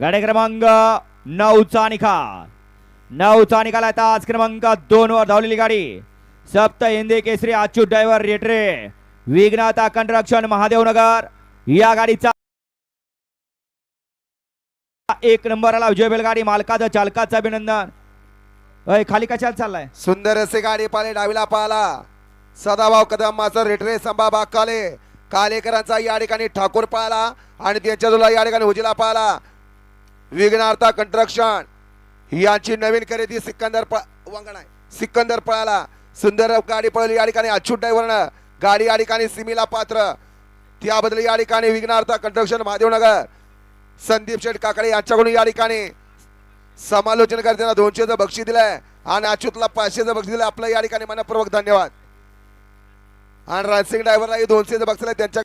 गाडी क्रमांक नऊचा निकाल. नऊचा निकाल आहे आज क्रमांक दोन वर धावलेली गाडी. सप्त हिंदी केसरी अच्युत ड्रायव्हर रेटरे. विघ्नाता कंट्रक्शन महादेवनगर. या गाडीचा एक नंबर आला. विजय बैलगाडी मालकाचं चालकाचं अभिनंदन. अय खाली कशाला चाललाय? सुंदर असे गाडी पाले डावीला पाला सदाभाव कदम मास्तर रेटरे संभा काले. कालेकरांचा या ठिकाणी ठाकूर पाला आणि त्यांच्या तुला या ठिकाणी हुजीला पाला विघ्नार्था कंस्ट्रक्शन यांची नवीन खरेदी सिकंदर पळ वंगण आहे. सिकंदर पळाला. सुंदर गाडी पळली या ठिकाणी. अच्युत ड्रायव्हरनं गाडी या ठिकाणी सिमीला पात्र. त्याबद्दल या ठिकाणी विघ्नार्था कंस्ट्रक्शन महादेवनगर. संदीप शेठ काकडे यांच्याकडून या ठिकाणी समालोचन करताना दोनशेचं बक्षीस दिलंय. आणि अच्युतला पाचशेचं बक्षीस दिलं आपलं या ठिकाणी मनपूर्वक धन्यवाद. आणि रणसिंग ड्रायव्हरला दोनशेचं बक्षीस त्यांच्या